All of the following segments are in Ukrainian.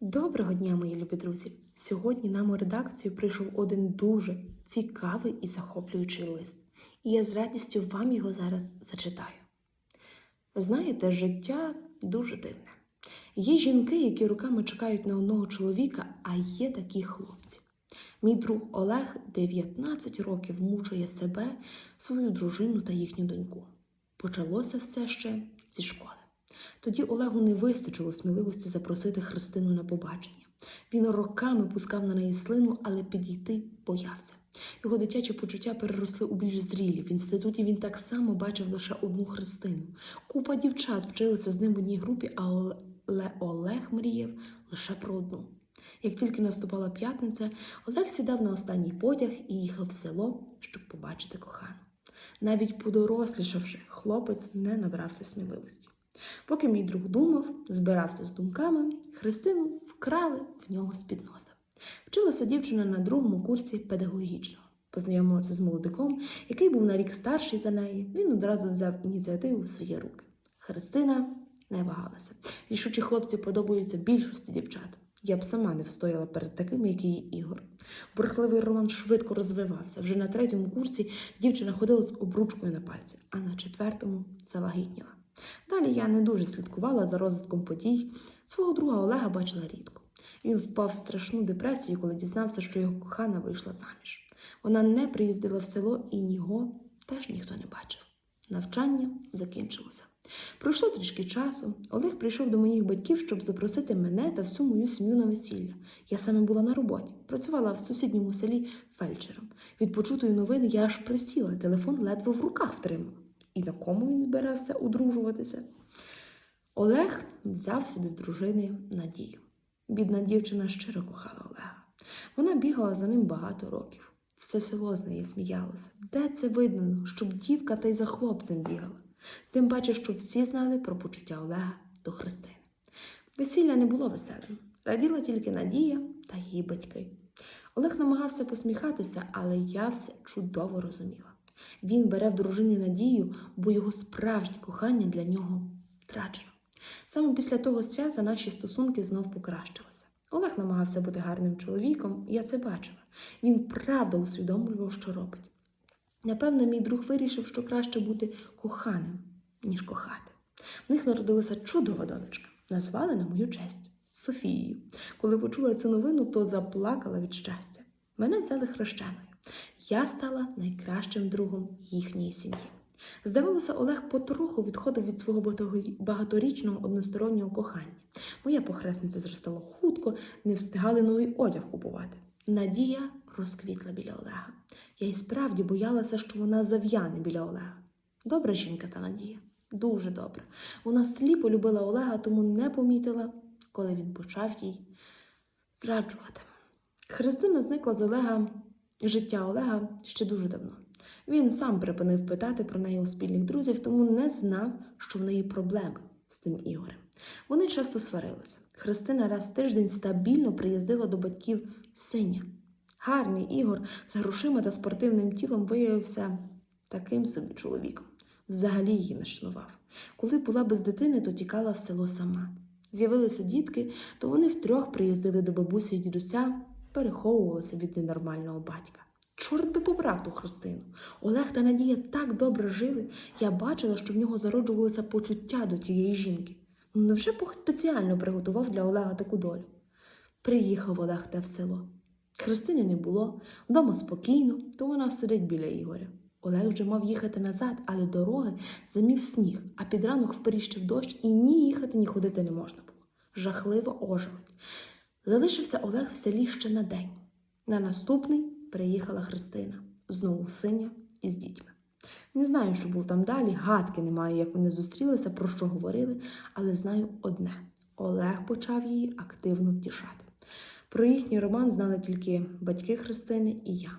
Доброго дня, мої любі друзі! Сьогодні нам у редакцію прийшов один дуже цікавий і захоплюючий лист, і я з радістю вам його зараз зачитаю. Знаєте, життя дуже дивне. Є жінки, які руками чекають на одного чоловіка, а є такі хлопці. Мій друг Олег 19 років мучує себе, свою дружину та їхню доньку. Почалося все ще зі школи. Тоді Олегу не вистачило сміливості запросити Христину на побачення. Він роками пускав на неї слину, але підійти боявся. Його дитячі почуття переросли у більш зрілі. В інституті він так само бачив лише одну Христину. Купа дівчат вчилися з ним в одній групі, але Олег мріяв лише про одну. Як тільки наступала п'ятниця, Олег сідав на останній потяг і їхав в село, щоб побачити кохану. Навіть подорослішавши, хлопець не набрався сміливості. Поки мій друг думав, збирався з думками, Христину вкрали в нього з-під носа. Вчилася дівчина на другому курсі педагогічного. Познайомилася з молодиком, який був на рік старший за неї. Він одразу взяв ініціативу в свої руки. Христина не вагалася. Рішучі хлопці подобаються більшості дівчат. Я б сама не встояла перед таким, як її Ігор. Бурхливий роман швидко розвивався. Вже на третьому курсі дівчина ходила з обручкою на пальці, а на четвертому завагітніла. Далі я не дуже слідкувала за розвитком подій. Свого друга Олега бачила рідко. Він впав в страшну депресію, коли дізнався, що його кохана вийшла заміж. Вона не приїздила в село і його теж ніхто не бачив. Навчання закінчилося. Пройшло трішки часу. Олег прийшов до моїх батьків, щоб запросити мене та всю мою сім'ю на весілля. Я саме була на роботі, працювала в сусідньому селі фельдшером. Від почутої новини я аж присіла, телефон ледве в руках втримала. І на кому він збирався одружуватися? Олег взяв собі в дружини Надію. Бідна дівчина щиро кохала Олега. Вона бігала за ним багато років. Все село з неї сміялося. Де це видно, щоб дівка та й за хлопцем бігала? Тим паче, що всі знали про почуття Олега до Христини. Весілля не було веселим. Раділа тільки Надія та її батьки. Олег намагався посміхатися, але я все чудово розуміла. Він бере в дружині надію, бо його справжнє кохання для нього втрачено. Саме після того свята наші стосунки знов покращилися. Олег намагався бути гарним чоловіком, я це бачила. Він правда усвідомлював, що робить. Напевно, мій друг вирішив, що краще бути коханим, ніж кохати. В них народилася чудова донечка, назвали на мою честь Софією. Коли почула цю новину, то заплакала від щастя. Мене взяли хрещеною. Я стала найкращим другом їхньої сім'ї. Здавалося, Олег потроху відходив від свого багаторічного одностороннього кохання. Моя похресниця зростала хутко, не встигали новий одяг купувати. Надія розквітла біля Олега. Я й справді боялася, що вона зав'яне біля Олега. Добра жінка та Надія, дуже добра. Вона сліпо любила Олега, тому не помітила, коли він почав їй зраджувати. Христина зникла з Олега життя Олега ще дуже давно. Він сам припинив питати про неї у спільних друзів, тому не знав, що в неї проблеми з тим Ігорем. Вони часто сварилися. Христина раз в тиждень стабільно приїздила до батьків синя. Гарний Ігор з грошима та спортивним тілом виявився таким собі чоловіком. Взагалі її не шанував. Коли була без дитини, то тікала в село сама. З'явилися дітки, то вони втрьох приїздили до бабусі і дідуся, переховувалися від ненормального батька. Чорт би побрав ту Христину. Олег та Надія так добре жили. Я бачила, що в нього зароджувалося почуття до тієї жінки. Ну невже Бог спеціально приготував для Олега таку долю? Приїхав Олег те в село. Христини не було, вдома спокійно, то вона сидить біля Ігоря. Олег вже мав їхати назад, але дороги замів сніг, а під ранок вперіщив дощ, і ні їхати, ні ходити не можна було. Жахливо ожеледь. Залишився Олег в селі ще на день. На наступний приїхала Христина, знову синя із дітьми. Не знаю, що було там далі, гадки немає, як вони зустрілися, про що говорили, але знаю одне: Олег почав її активно втішати. Про їхній роман знали тільки батьки Христини і я.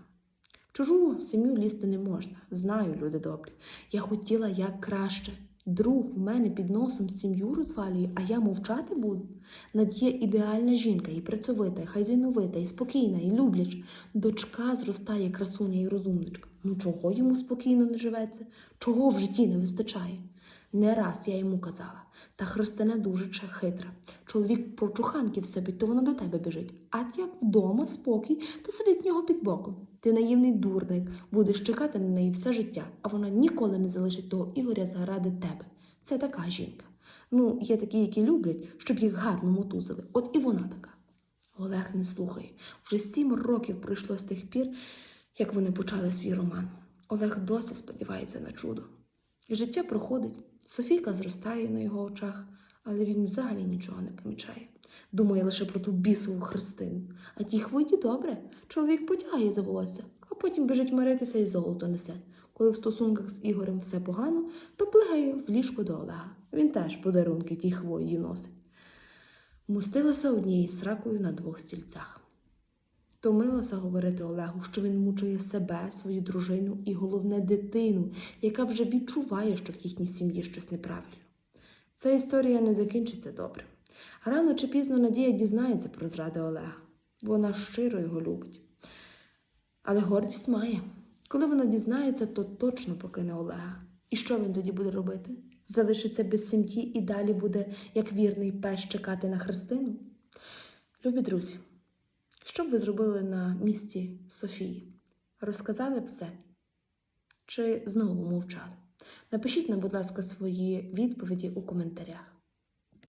В чужу сім'ю лізти не можна. Знаю, люди добрі. Я хотіла як краще. Друг в мене під носом сім'ю розвалює, а я мовчати буду. Надія ідеальна жінка, і працьовита, і хазяйновита, і спокійна, і любляч. Дочка зростає красуня і розумничка. Ну чого йому спокійно не живеться? Чого в житті не вистачає? Не раз я йому казала, та Христина дуже хитра. Чоловік про чуханки в собі, то вона до тебе біжить. А як вдома спокій, то сидить в нього під боком. Ти наївний дурник, будеш чекати на неї все життя, а вона ніколи не залишить того Ігоря заради тебе. Це така жінка. Ну, є такі, які люблять, щоб їх гарно мотузили. От і вона така. Олег не слухає. Вже сім років пройшло з тих пір, як вони почали свій роман. Олег досі сподівається на чудо. Життя проходить, Софійка зростає на його очах, але він взагалі нічого не помічає. Думає лише про ту бісову Христину. А тій хвойді добре. Чоловік потягає за волосся, а потім біжить миритися і золото несе. Коли в стосунках з Ігорем все погано, то плигає в ліжко до Олега. Він теж подарунки тій хвойді носить. Мустилася однією сракою на двох стільцях. Томилася говорити Олегу, що він мучує себе, свою дружину і головне дитину, яка вже відчуває, що в їхній сім'ї щось неправильно. Ця історія не закінчиться добре. Рано чи пізно Надія дізнається про зради Олега. Вона щиро його любить. Але гордість має. Коли вона дізнається, то точно покине Олега. І що він тоді буде робити? Залишиться без сім'ї і далі буде, як вірний пес, чекати на Христину? Любі друзі, що б ви зробили на місці Софії? Розказали все? Чи знову мовчали? Напишіть нам, будь ласка, свої відповіді у коментарях.